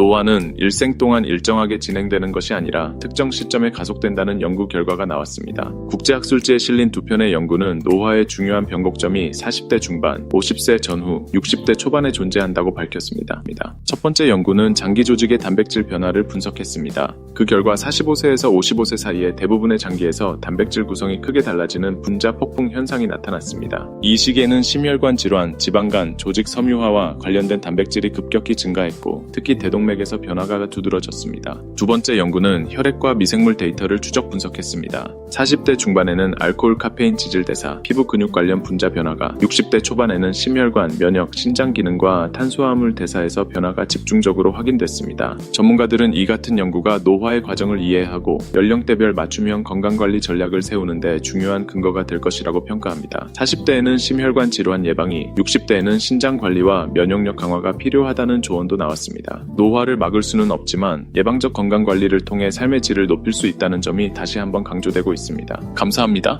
노화는 일생 동안 일정하게 진행되는 것이 아니라 특정 시점에 가속된다는 연구 결과가 나왔습니다. 국제학술지에 실린 두 편의 연구는 노화의 중요한 변곡점이 40대 중반, 50세 전후, 60대 초반에 존재한다고 밝혔습니다. 첫 번째 연구는 장기 조직의 단백질 변화를 분석했습니다. 그 결과 45세에서 55세 사이에 대부분의 장기에서 단백질 구성이 크게 달라지는 분자 폭풍 현상이 나타났습니다. 이 시기에는 심혈관 질환, 지방간, 조직 섬유화와 관련된 단백질이 급격히 증가했고 특히 대동맥에서 변화가 두드러졌습니다. 두 번째 연구는 혈액과 미생물 데이터를 추적 분석했습니다. 40대 중반에는 알코올 카페인 지질 대사, 피부 근육 관련 분자 변화가, 60대 초반에는 심혈관, 면역, 신장 기능과 탄수화물 대사에서 변화가 집중적으로 확인됐습니다. 전문가들은 이 같은 연구가 노 화의 과정을 이해하고 연령대별 맞춤형 건강관리 전략을 세우는데 중요한 근거가 될 것이라고 평가합니다. 40대에는 심혈관 질환 예방이, 60대에는 신장 관리와 면역력 강화가 필요하다는 조언도 나왔습니다. 노화를 막을 수는 없지만 예방적 건강 관리를 통해 삶의 질을 높일 수 있다는 점이 다시 한번 강조되고 있습니다. 감사합니다.